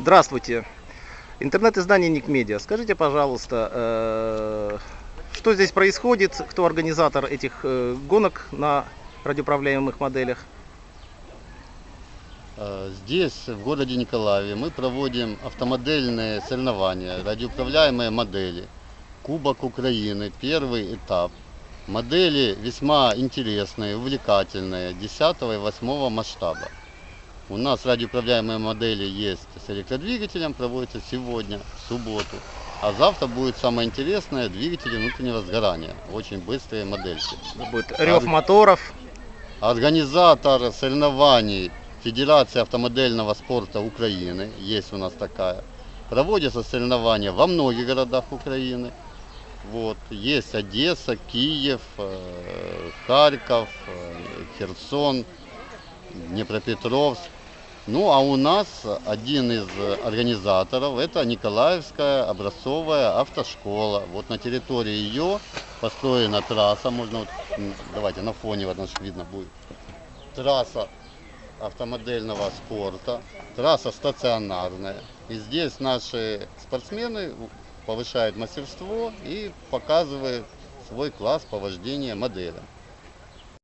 Здравствуйте. Интернет-издание Ник Медиа. Скажите, пожалуйста, э, что здесь происходит? Кто организатор этих э, гонок на радиоуправляемых моделях? Э, Здесь, в городе Николаеве, мы проводим автомодельные соревнования, радиоуправляемые модели. Кубок Украины, первый этап. Модели весьма интересные, увлекательные, 10 и 8 масштаба. У нас радиоуправляемые модели есть с электродвигателем, проводятся сегодня, в субботу. А завтра будет самое интересное, двигатели внутреннего сгорания. Очень быстрые модельки. Будет рев моторов. Организатор соревнований Федерация автомодельного спорта Украины, есть у нас такая. Проводятся соревнования во многих городах Украины. Вот. Есть Одесса, Киев, э, Харьков, э, Херсон, Днепропетровск. Ну а у нас один из организаторов это Николаевская образцовая автошкола. Вот на территории ее построена трасса, можно вот, давайте на фоне вот наш видно будет. Трасса автомодельного спорта, трасса стационарная. И здесь наши спортсмены повышают мастерство и показывают свой класс по вождению моделям.